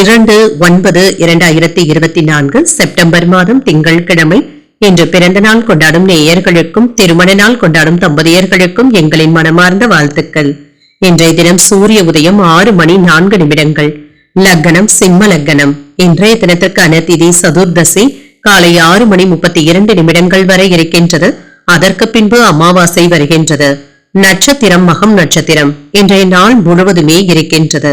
இரண்டு ஒன்பது இரண்டாயிரத்தி இருபத்தி நான்கு செப்டம்பர் மாதம் திங்கட்கிழமை இன்று பிறந்த நாள் கொண்டாடும் நேயர்களுக்கும் திருமண நாள் கொண்டாடும் தம்பதியர்களுக்கும் எங்களின் மனமார்ந்த வாழ்த்துக்கள். இன்றைய தினம் சூரிய உதயம் ஆறு மணி நான்கு நிமிடங்கள். லக்னம் சிம்ம லக்னம். இன்றைய தினத்திற்கான திதி சதுர்தசி. காலை ஆறு மணி முப்பத்தி இரண்டு நிமிடங்கள் வரை இருக்கின்றது. அதற்கு பின்பு அமாவாசை வருகின்றது. நட்சத்திரம் மகம் நட்சத்திரம். இன்றைய நாள் முழுவதுமே இருக்கின்றது.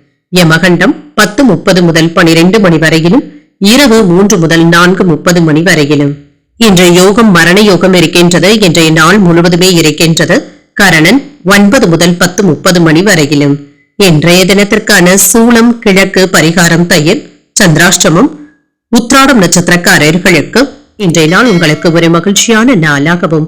யமகண்டம் பத்து முப்பது முதல் பனிரெண்டு மணி வரையிலும் இரவு மூன்று முதல் நான்கு முப்பது மணி வரையிலும். இன்று யோகம் மரண யோகம் இருக்கின்றது இன்றைய நாள் முழுவதுமே இருக்கின்றது. கரணன் ஒன்பது முதல் பத்து முப்பது மணி வரையிலும். இன்றைய தினத்திற்கான சூளம் கிழக்கு பரிகாரம் தயிர் சந்திராஷ்டமம் உத்ராடம் நட்சத்திரக்காரர்களுக்கு இன்றைய நாள் உங்களுக்கு ஒரு மகிழ்ச்சியான நாளாகவும்